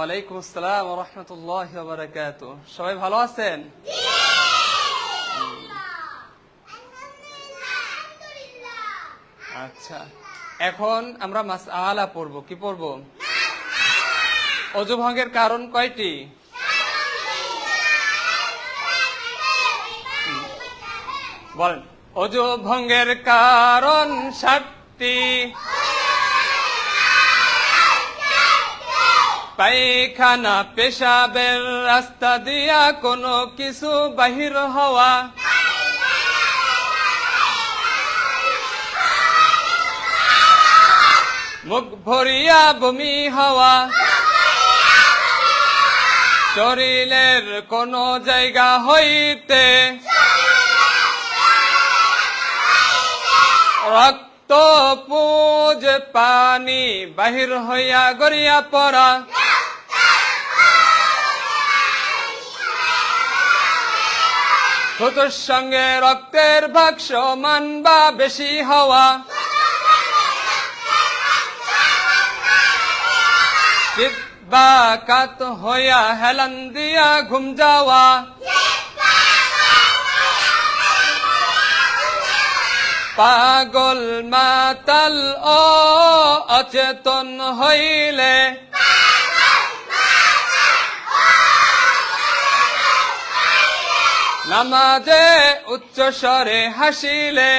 ওয়ালাইকুম আসসালাম রহমতুল্লাহ বারাকাত সবাই ভালো আছেন? আচ্ছা। এখন আমরা মাস আলা পড়ব। কি পড়ব? অজু ভঙ্গের কারণ কয়টি? বলেন। অজু ভঙ্গের কারণ ষাটটি পায়খানা, পেশাবের রাস্তা দিয়া কোনো কিছু বাহির হওয়া। মুখ ভরিয়া বমি হওয়া। শরীরের কোন জায়গা হইতে রক্ত পুজ পানি বাহির হইয়া গড়িয়া পড়া। থুতুর সঙ্গে রক্তের ভাগ সমান বা বেশি হওয়া। বা কাত হইয়া হেলান দিয়া ঘুম যাওয়া। পাগল মাতাল ও অচেতন হইলে নামাজে উচ্চ স্বরে হাসিলে।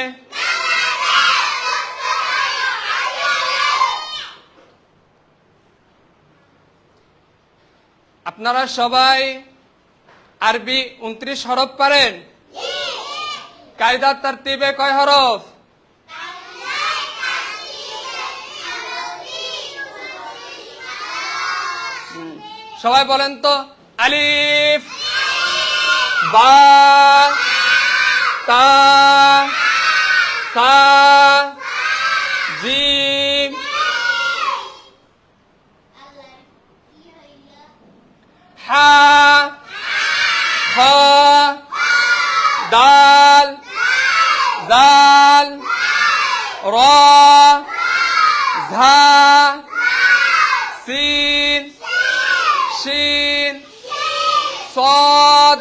আপনারা সবাই আরবি উনত্রিশ হরফ পারেন? কায়দার তারতিবে কয় হরফ? সবাই বলেন তো, আলিফ। বা তা সা জিম হা খ দাল জাল র ঝা সিন শিন صاد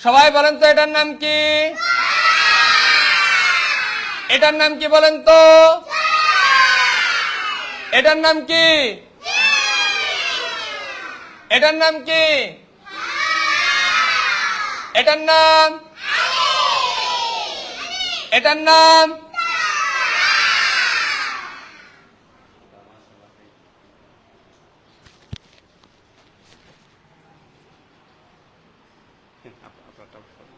সবাই বলেন তো এটার নাম কি? এটার নাম কি বলেন তো? এটার নাম কি? এটার নাম কি? এটার নাম? এটার নাম? plataforma.